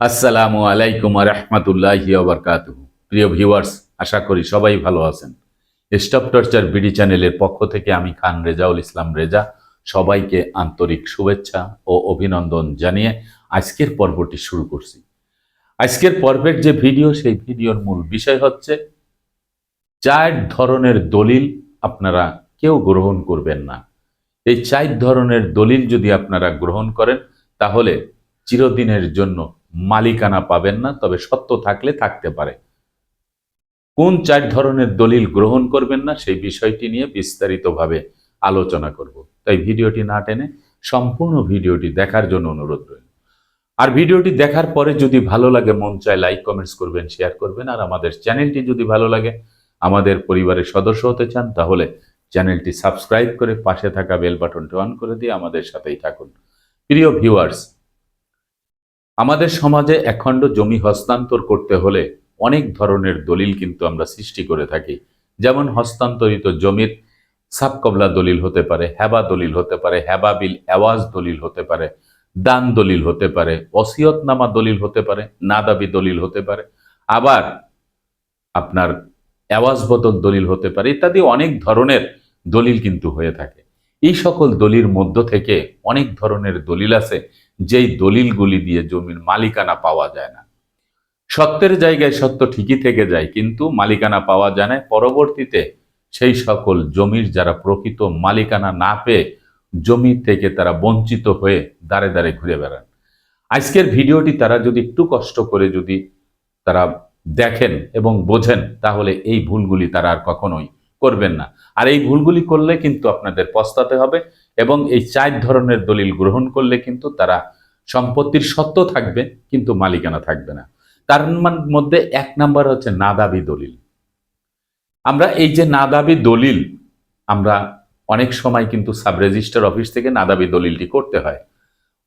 আসসালামু আলাইকুম রহমতুল্লাহি ওবরকাত প্রিয় ভিউয়ার্স, আশা করি সবাই ভালো আছেন। স্টপ টর্চার বিডি চ্যানেলের পক্ষ থেকে আমি খান রেজাউল ইসলাম রেজা, সবাইকে আন্তরিক শুভেচ্ছা ও অভিনন্দন জানিয়ে আজকের পর্বটি শুরু করছি। আজকের পর্বের যে ভিডিও, সেই ভিডিওর মূল বিষয় হচ্ছে, চার ধরনের দলিল আপনারা কেউ গ্রহণ করবেন না। এই চার ধরনের দলিল যদি আপনারা গ্রহণ করেন, তাহলে চিরদিনের জন্য মালিকানা পাবেন না, তবে সত্য থাকলে থাকতে পারে। কোন চার ধরনের দলিল গ্রহণ করবেন না, সেই বিষয়টি নিয়ে বিস্তারিতভাবে আলোচনা করব। তাই ভিডিওটি না টেনে সম্পূর্ণ ভিডিওটি দেখার জন্য অনুরোধ রইল। আর ভিডিওটি দেখার পরে যদি ভালো লাগে, মন চায় লাইক, কমেন্টস করবেন, শেয়ার করবেন, আর আমাদের চ্যানেলটি যদি ভালো লাগে, আমাদের পরিবারের সদস্য হতে চান, তাহলে চ্যানেলটি সাবস্ক্রাইব করে পাশে থাকা বেল বাটনটি অন করে দিয়ে আমাদের সাথেই থাকুন। প্রিয় ভিউয়ার্স আমাদের সমাজে একখণ্ড জমি হস্তান্তর করতে হলে অনেক ধরনের দলিল কিন্তু আমরা সৃষ্টি করে থাকি। যেমন হস্তান্তরিত জমির সাবকবলা দলিল হতে পারে হ্যাবা দলিল হতে পারে হ্যাবা বিল আওয়াজ দলিল হতে পারে, দান দলিল হতে পারে অসিয়তনামা দলিল হতে পারে, নাদাবি দলিল হতে পারে, আবার আপনার আওয়াজ বদল দলিল হতে পারে, ইত্যাদি অনেক ধরনের দলিল কিন্তু হয়ে থাকে। এই সকল দলির মধ্য থেকে অনেক ধরনের দলিল আছে যেই দলিলগুলি দিয়ে জমির মালিকানা পাওয়া যায় না। সত্যের জায়গায় সত্য ঠিকই থেকে যায়, কিন্তু মালিকানা পাওয়া যায় না। পরবর্তীতে সেই সকল জমির যারা প্রকৃত মালিকানা না পেয়ে জমি থেকে তারা বঞ্চিত হয়ে দাঁড়ে দাঁড়ে ঘুরে বেড়ান। আজকের ভিডিওটি তারা যদি একটু কষ্ট করে যদি তারা দেখেন এবং বোঝেন, তাহলে এই ভুলগুলি তারা আর কখনোই করবেন না। আর এই ভুলগুলি করলে কিন্তু আপনাদের পস্তাতে হবে। এবং এই চার ধরনের দলিল গ্রহণ করলে কিন্তু তারা সম্পত্তির সত্য থাকবে, কিন্তু মালিকানা থাকবে না। তার মধ্যে এক নাম্বার হচ্ছে নাদাবি দলিল। আমরা এই যে নাদাবি দলিল, আমরা অনেক সময় কিন্তু সাব রেজিস্টার অফিস থেকে নাদাবি দলিলটি করতে হয়।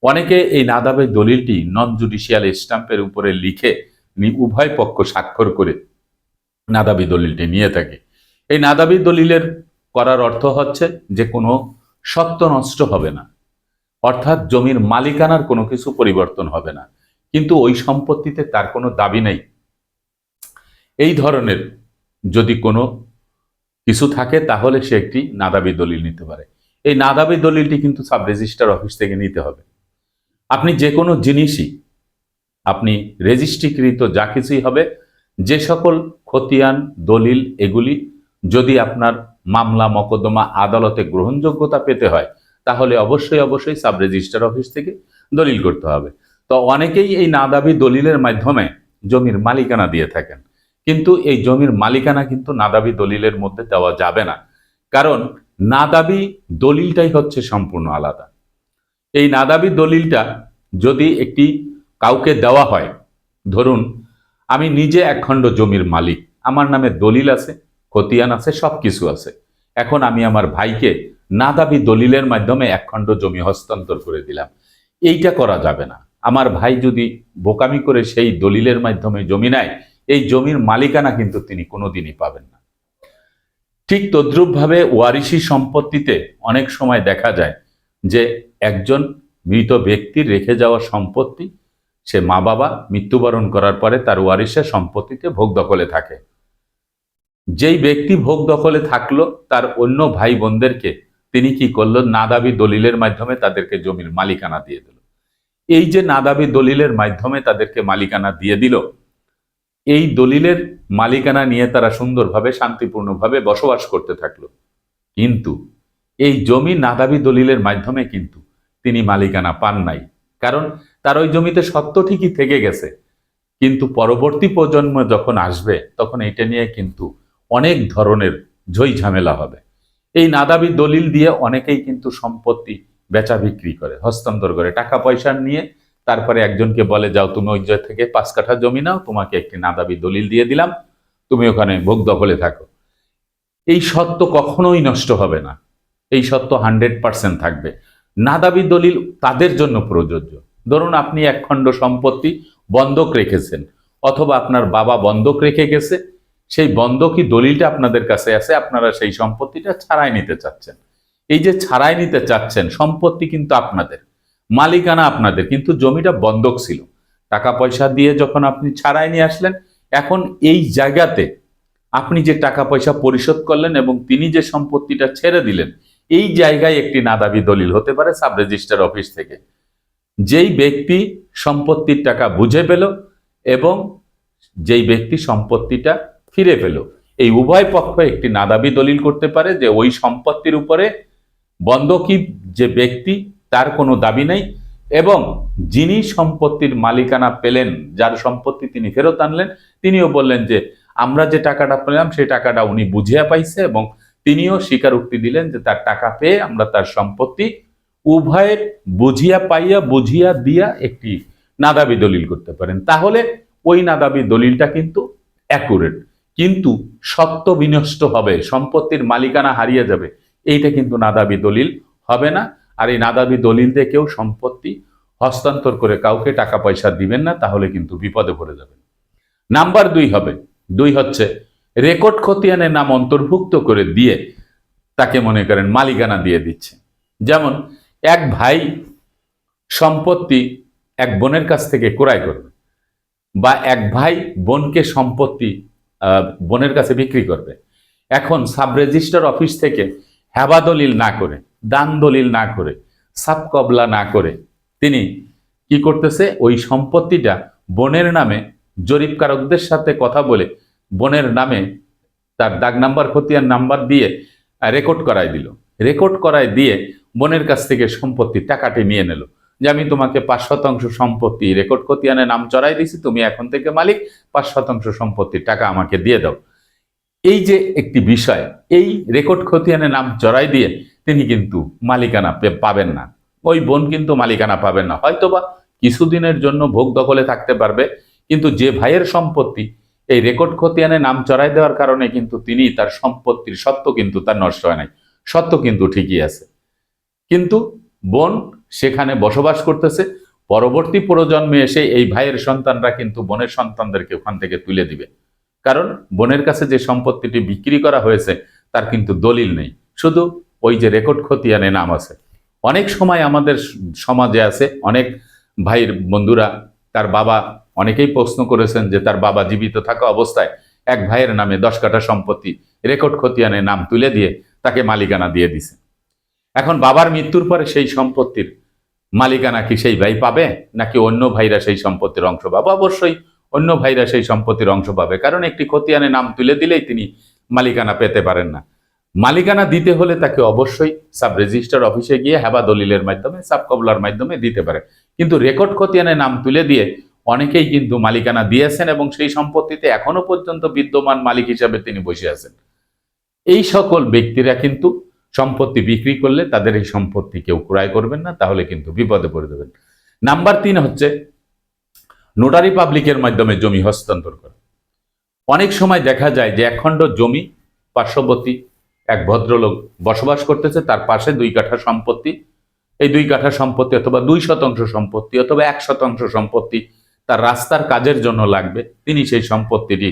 অনেকে এই নাদাবি দলিলটি নন জুডিশিয়াল স্ট্যাম্পের উপরে লিখে উভয় পক্ষ স্বাক্ষর করে নাদাবি দলিলটি নিয়ে থাকে। এই নাদাবি দলিলের করার অর্থ হচ্ছে যে কোনো সত্য নষ্ট হবে না। অর্থাৎ জমির মালিকানার কোনো কিছু পরিবর্তন হবে না। কিন্তু ওই সম্পত্তিতে তার কোনো দাবি নেই। এই ধরনের যদি কোনো কিছু থাকে, তাহলে সে একটি নাদাবি দলিল নিতে পারে। এই নাদাবি দলিলটি কিন্তু সাব রেজিস্টার অফিস থেকে নিতে হবে। আপনি যে কোনো জিনিসই, আপনি রেজিস্ট্রিকৃত যা কিছুই হবে, যে সকল খতিয়ান, দলিল, এগুলি যদি আপনার মামলা, মকদ্দমা, আদালতে গ্রহণযোগ্যতা পেতে হয়, তাহলে অবশ্যই অবশ্যই সাব রেজিস্টার অফিস থেকে দলিল করতে হবে। তো অনেকেই এই নাদাবি দলিলের মাধ্যমে জমির মালিকানা দিয়ে থাকেন। কিন্তু এই জমির মালিকানা কিন্তু নাদাবি দলিলের মধ্যে দেওয়া যাবে না। কারণ নাদাবি দলিলটাই হচ্ছে সম্পূর্ণ আলাদা। এই নাদাবি দলিলটা যদি একটি কাউকে দেওয়া হয়, ধরুন আমি নিজে একখণ্ড জমির মালিক, আমার নামে দলিল আছে খতিয়ান আছে সব কিছু আছে। এখন আমি আমার ভাইকে নাদাবি দলিলের মাধ্যমে একখণ্ড জমি হস্তান্তর করে দিলাম। এইটা করা যাবে না। আমার ভাই যদি বোকামি করে সেই দলিলের মাধ্যমে জমি নেয়, এই জমির মালিকানা কিন্তু তিনি কোনোদিনই পাবেন না। ঠিক তদ্রূপভাবে ওয়ারিশি সম্পত্তিতে অনেক সময় দেখা যায় যে একজন মৃত ব্যক্তির রেখে যাওয়া সম্পত্তি, সে মা বাবা মৃত্যুবরণ করার পরে তার ওয়ারিশের সম্পত্তিতে ভোগ দখলে থাকে। যেই ব্যক্তি ভোগ দখলে থাকল, তার অন্য ভাই বোনদেরকে তিনি কি করল? নাদাবি দলিলের মাধ্যমে তাদেরকে জমির মালিকানা দিয়ে দিল। এই যে নাদাবি দলিলের মাধ্যমে তাদেরকে মালিকানা দিয়ে দিল, এই দলিলের মালিকানা নিয়ে তারা সুন্দরভাবে, শান্তিপূর্ণভাবে বসবাস করতে থাকল। কিন্তু এই জমি নাদাবি দলিলের মাধ্যমে কিন্তু তিনি মালিকানা পান নাই। কারণ তার ওই জমিতে সত্য ঠিকই থেকে গেছে। কিন্তু পরবর্তী প্রজন্ম যখন আসবে, তখন এটা নিয়ে কিন্তু অনেক ধরনের ঝই ঝামেলা হবে। এই নাদাবি দলিল দিয়ে অনেকেই কিন্তু সম্পত্তি বেচা বিক্রি করে, হস্তান্তর করে। টাকা পয়সা নিয়ে তারপরে একজনকে বলে, যাও তুমি ওই জায়গা থেকে পাঁচ কাঠা জমি নাও, তোমাকে একটি নাদাবি দলিল দিয়ে দিলাম, তুমি ওখানে ভোগ দখলে থাকো। এই সত্য কখনোই নষ্ট হবে না। এই সত্য হান্ড্রেড পার্সেন্ট থাকবে। নাদাবি দলিল তাদের জন্য প্রযোজ্য। ধরুন আপনি একখণ্ড সম্পত্তি বন্ধক রেখেছেন, অথবা আপনার বাবা বন্ধক রেখে গেছে সেই বন্ধকি দলিলটা আপনাদের কাছে আছে? আপনারা সেই সম্পত্তিটা ছাড়াই নিতে চাচ্ছেন। এই যে ছাড়াই নিতে চাচ্ছেন, সম্পত্তি কিন্তু আপনাদের। মালিকানা আপনাদের, কিন্তু জমিটা বন্ধক ছিল। টাকা পয়সা দিয়ে যখন আপনি ছাড়াই নিয়ে আসলেন, এখন এই জায়গাতে আপনি যে টাকা পয়সা পরিশোধ করলেন এবং তিনি যে সম্পত্তিটা ছেড়ে দিলেন, এই জায়গায় একটি নাদাবি দলিল হতে পারে সাব রেজিস্টার অফিস থেকে। যেই ব্যক্তি সম্পত্তির টাকা বুঝে পেল এবং যেই ব্যক্তি সম্পত্তিটা ফিরে পেল। এই উভয় পক্ষ একটি নাদাবি দলিল করতে পারে যে ওই সম্পত্তির উপরে বন্ধকি যে ব্যক্তি, তার কোনো দাবি নেই এবং যিনি সম্পত্তির মালিকানা পেলেন, যার সম্পত্তি তিনি ফেরত আনলেন, তিনিও বললেন যে আমরা যে টাকাটা পেলাম, সেই টাকাটা উনি বুঝিয়া পাইছে এবং তিনিও স্বীকারোক্তি দিলেন যে তার টাকা পেয়ে আমরা তার সম্পত্তি উভয়ের বুঝিয়া পাইয়া, বুঝিয়া দিয়া একটি নাদাবি দলিল করতে পারেন। তাহলে ওই নাদাবি দলিলটা কিন্তু অ্যাকুরেট কিন্তু সত্য বিনষ্ট হবে, সম্পত্তির মালিকানা হারিয়ে যাবে। এইটা কিন্তু নাদাবি দলিল, হবে না। আর এই নাদাবি দলিল দিয়ে কেউ সম্পত্তি হস্তান্তর করে কাউকে টাকা পয়সা দিবেন না, তাহলে কিন্তু বিপদে পড়ে যাবেন। নাম্বার দুই হবে, দুই হচ্ছে, রেকর্ড খতিয়ানের নাম অন্তর্ভুক্ত করে দিয়ে তাকে মনে করেন মালিকানা দিয়ে দিচ্ছে। যেমন, এক ভাই সম্পত্তি এক বোনের কাছ থেকে ক্রয় করবে বা এক ভাই বোনকে সম্পত্তি বোনের কাছে বিক্রি করবে। এখন সাব রেজিস্টার অফিস থেকে হেবা দলিল না করে, দান দলিল না করে সাব কবলা না করে, তিনি কি করতেছে? ওই সম্পত্তিটা বোনের নামে জরিপকারকদের সাথে কথা বলে বোনের নামে তার দাগ নাম্বার, খতিয়ান নাম্বার দিয়ে রেকর্ড করায় দিল। রেকর্ড করায় দিয়ে বোনের কাছ থেকে সম্পত্তি, টাকাটি নিয়ে নিল। যে আমি তোমাকে পাঁচ শতাংশ সম্পত্তি রেকর্ড খতিয়ানে নাম চড়াই দিছি, তুমি এখন থেকে মালিক, পাঁচ শতাংশ সম্পত্তির টাকা আমাকে দিয়ে দাও। এই যে একটি বিষয়, এই রেকর্ড খতিয়ানে নাম চড়াই দিয়ে তিনি কিন্তু মালিকানা পাবেন না। ওই বোন কিন্তু মালিকানা পাবেন না। হয়তোবা কিছুদিনের জন্য ভোগ দখলে থাকতে পারবে, কিন্তু যে ভাইয়ের সম্পত্তি, এই রেকর্ড খতিয়ানে নাম চড়াই দেওয়ার কারণে কিন্তু তিনি তার সম্পত্তির সত্য কিন্তু তার নষ্ট হয় নাই। সত্য কিন্তু ঠিকই আছে। কিন্তু বোন সেখানে বসবাস করতেছে। পরবর্তী প্রজন্মে এসে এই ভাইয়ের সন্তানরা কিন্তু বোনের সন্তানদেরকে ওখান থেকে তুলে দিবে। কারণ বোনের কাছে যে সম্পত্তিটি বিক্রি করা হয়েছে, তার কিন্তু দলিল নেই। শুধু ওই যে রেকর্ড খতিয়ানে নাম আছে। অনেক সময় আমাদের সমাজে আছে, অনেক ভাইয়ের বন্ধুরা, তার বাবা অনেকেই প্রশ্ন করেছেন যে তার বাবা জীবিত থাকা অবস্থায় এক ভাইয়ের নামে দশ কাঠা সম্পত্তি রেকর্ড খতিয়ানে নাম তুলে দিয়ে তাকে মালিকানা দিয়ে দিছে। এখন বাবার মৃত্যুর পরে সেই সম্পত্তির মালিকানা কি সেই ভাই পাবে? নাকি অন্য ভাইরা সেই সম্পত্তির অংশ পাবে? অবশ্যই অন্য ভাইরা সেই সম্পত্তির অংশ পাবে। কারণ একটি খতিয়ানে নাম তুলে দিলেই তিনি মালিকানা পেতে পারেন না। মালিকানা দিতে হলে তাকে অবশ্যই সাব রেজিস্টার অফিসে গিয়ে হেবা দলিলের মাধ্যমে, সাব কবলার মাধ্যমে দিতে পারে। কিন্তু রেকর্ড খতিয়ানে নাম তুলে দিয়ে অনেকেই কিন্তু মালিকানা দিয়েছেন এবং সেই সম্পত্তিতে এখনও পর্যন্ত বিদ্যমান মালিক হিসাবে তিনি বসে আছেন। এই সকল ব্যক্তিরা কিন্তু সম্পত্তি বিক্রি করলে তাদের এই সম্পত্তি কেউ ক্রয় করবেন না, তাহলে কিন্তু বিপদে পড়ে দেবেন নাম্বার তিন হচ্ছে নোটারি পাবলিকের মাধ্যমে জমি হস্তান্তর করা। অনেক সময় দেখা যায় যে একখণ্ড জমি পার্শ্ববর্তী এক ভদ্রলোক বসবাস করতেছে, তার পাশে দুই কাঠা সম্পত্তি। এই দুই কাঠা সম্পত্তি অথবা দুই শতাংশ সম্পত্তি অথবা এক শতাংশ সম্পত্তি তার রাস্তার কাজের জন্য লাগবে। তিনি সেই সম্পত্তিটি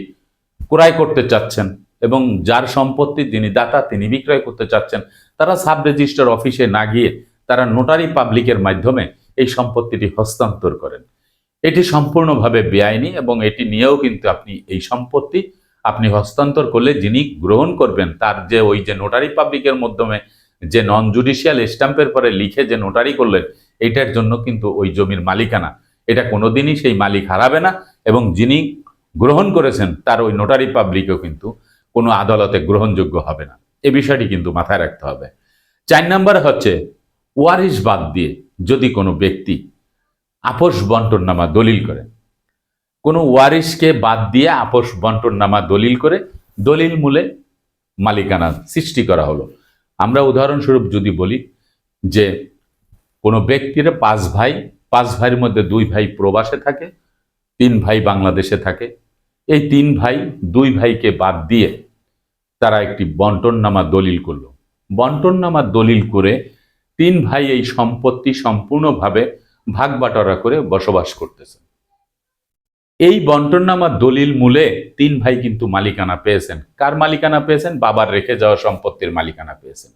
ক্রয় করতে চাচ্ছেন। এবং যার সম্পত্তি যিনি দাতা, তিনি বিক্রয় করতে চাচ্ছেন, তারা সাব রেজিস্টার অফিসে না গিয়ে তারা নোটারি পাবলিকের মাধ্যমে এই সম্পত্তিটি হস্তান্তর করেন। এটি সম্পূর্ণভাবে বেআইনি এবং এটি নিয়েও কিন্তু আপনি এই সম্পত্তি আপনি হস্তান্তর করলে যিনি গ্রহণ করবেন, তার যে ওই যে নোটারি পাবলিকের মাধ্যমে যে নন জুডিশিয়াল স্ট্যাম্পের পরে লিখে যে নোটারি করলেন এইটার জন্য কিন্তু ওই জমির মালিকানা। এটা কোনোদিনই সেই মালিক হারাবে না এবং যিনি গ্রহণ করেছেন, তার ওই নোটারি পাবলিকও কিন্তু কোনো আদালতে গ্রহণযোগ্য হবে না। এ বিষয়টি কিন্তু মাথায় রাখতে হবে। চার নাম্বার হচ্ছে, ওয়ারিশ বাদ দিয়ে যদি কোনো ব্যক্তি আপোষ বন্টন নামা দলিল করে, কোনো ওয়ারিশকে বাদ দিয়ে আপোষ বন্টন নামা দলিল করে দলিল মূলে মালিকানা সৃষ্টি করা হলো। আমরা উদাহরণস্বরূপ যদি বলি যে কোনো ব্যক্তির পাঁচ ভাই, পাঁচ ভাইয়ের মধ্যে দুই ভাই প্রবাসে থাকে, তিন ভাই বাংলাদেশে থাকে, এই তিন ভাই দুই ভাইকে বাদ দিয়ে তারা একটি বন্টননামা দলিল করল। বন্টননামা দলিল করে তিন ভাই এই সম্পত্তি সম্পূর্ণভাবে ভাগ বাটোয়ারা করে বসবাস করতেছে। এই বন্টননামা দলিল মূলে তিন ভাই কিন্তু মালিকানা পেয়েছেন। কার মালিকানা পেয়েছেন? বাবার রেখে যাওয়া সম্পত্তির মালিকানা পেয়েছেন।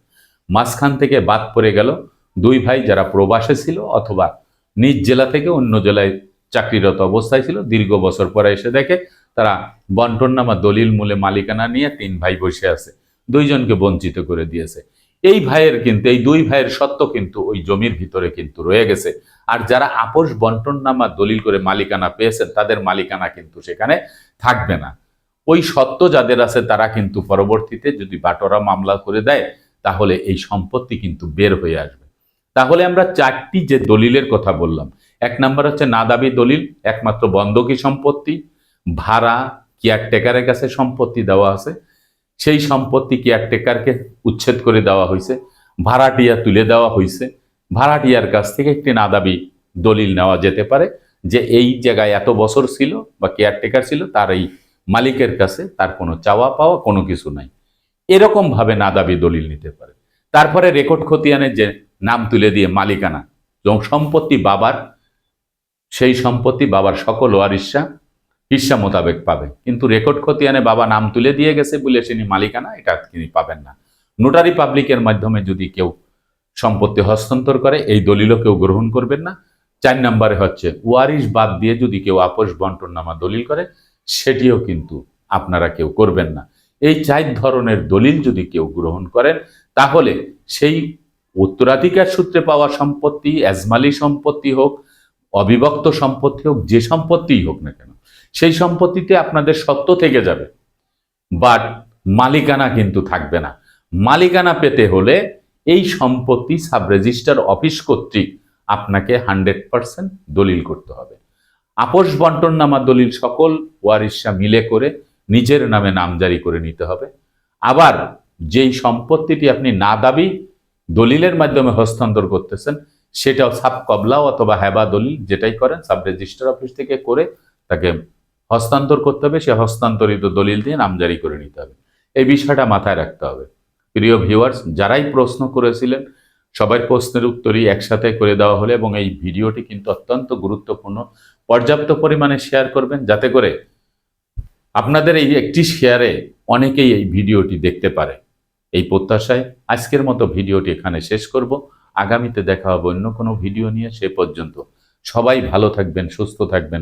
মাঝখান থেকে বাদ পড়ে গেল দুই ভাই যারা প্রবাসে ছিল অথবা নিজ জেলা থেকে অন্য জেলায় চাকরিরত অবস্থায় ছিল। দীর্ঘ বছর পরে এসে দেখে তারা বন্টন নামা দলিল মূলে মালিকানা নিয়ে তিন ভাই বসে আছে, দুইজনকে বঞ্চিত করে দিয়েছে। এই ভাইয়ের কিন্তু, এই দুই ভাইয়ের সত্য কিন্তু ওই জমির ভিতরে কিন্তু রয়ে গেছে। আর যারা আপোষ বন্টন নামা দলিল করে মালিকানা পেয়েছেন, তাদের মালিকানা কিন্তু সেখানে থাকবে না। ওই সত্য যাদের আছে, তারা কিন্তু পরবর্তীতে যদি বাটোরা মামলা করে দেয়, তাহলে এই সম্পত্তি কিন্তু বের হয়ে আসবে। তাহলে আমরা চারটি যে দলিলের কথা বললাম, এক নাম্বার হচ্ছে নাদাবি দলিল, একমাত্র বন্ধকি সম্পত্তি ভাড়া কেয়ারটেকারের কাছে সম্পত্তি দেওয়া আছে। সেই সম্পত্তি কেয়ারটেকারকে উচ্ছেদ করে দেওয়া হয়েছে। ভাড়াটিয়া তুলে দেওয়া হয়েছে। ভাড়াটিয়ার কাছ থেকে একটি নাদাবি দলিল নেওয়া যেতে পারে যে এই জায়গায় এত বছর ছিল বা কেয়ারটেকার ছিল, তার এই মালিকের কাছে তার কোনো চাওয়া পাওয়া কোনো কিছু নাই। এরকম ভাবে নাদাবি দলিল নিতে পারে। তারপরে রেকর্ড খতিয়ানে যে নাম তুলে দিয়ে মালিকানা, এবং সম্পত্তি বাবার, সেই সম্পত্তি বাবার সকল ওয়ারিসা হিসা মোতাবেক পাবে। কিন্তু রেকর্ড খতিয়ানে বাবা নাম তুলে দিয়ে গেছে বলে তিনি মালিকানা, এটা তিনি পাবেন না। নোটারি পাবলিকের মাধ্যমে যদি কেউ সম্পত্তি হস্তান্তর করে, এই দলিলও কেউ গ্রহণ করবেন না। চার নম্বরে হচ্ছে, ওয়ারিশ বাদ দিয়ে যদি কেউ আপোষ বন্টন নামা দলিল করে, সেটিও কিন্তু আপনারা কেউ করবেন না। এই চার ধরনের দলিল যদি কেউ গ্রহণ করেন, তাহলে সেই উত্তরাধিকার সূত্রে পাওয়া সম্পত্তি, এজমালি সম্পত্তি হোক, অবিভক্ত সম্পত্তি হোক, যে সম্পত্তিই হোক না কেন সেই সম্পত্তিতে আপনাদের সত্য থেকে যাবে। বাট মালিকানা কিন্তু থাকবে না। মালিকানা পেতে হলে এই সম্পত্তি সাব রেজিস্টার অফিস কর্তৃক আপনাকে হান্ড্রেড পার্সেন্ট দলিল করতে হবে। আপোষ বন্টন নামা দলিল সকল ওয়ারিসা মিলে করে নিজের নামে নামজারি করে নিতে হবে। আবার যেই সম্পত্তিটি আপনি না দাবি দলিলের মাধ্যমে হস্তান্তর করতেছেন, সেটাও সাব কবলা অথবা হ্যাবা দলিল যেটাই করেন সাব রেজিস্টার অফিস থেকে করে তাকে হস্তান্তর করতে হবে, সে হস্তান্তরিত দলিল দিয়ে নামজারি করে নিতে হবে। এই বিষয়টা মাথায় রাখতে হবে। প্রিয় ভিউয়ার্স, যারাই প্রশ্ন করেছিলেন, সবাই প্রশ্নের উত্তরই একসাথে করে দেওয়া হলে এবং এই ভিডিওটি কিন্তু অত্যন্ত গুরুত্বপূর্ণ। পর্যাপ্ত পরিমাণে শেয়ার করবেন যাতে করে আপনাদের এই একটি শেয়ারে অনেকেই এই ভিডিওটি দেখতে পারে। এই প্রত্যাশায় আজকের মতো ভিডিওটি এখানে শেষ করব। আগামীতে দেখা হবে অন্য কোনো ভিডিও নিয়ে। সে পর্যন্ত সবাই ভালো থাকবেন, সুস্থ থাকবেন।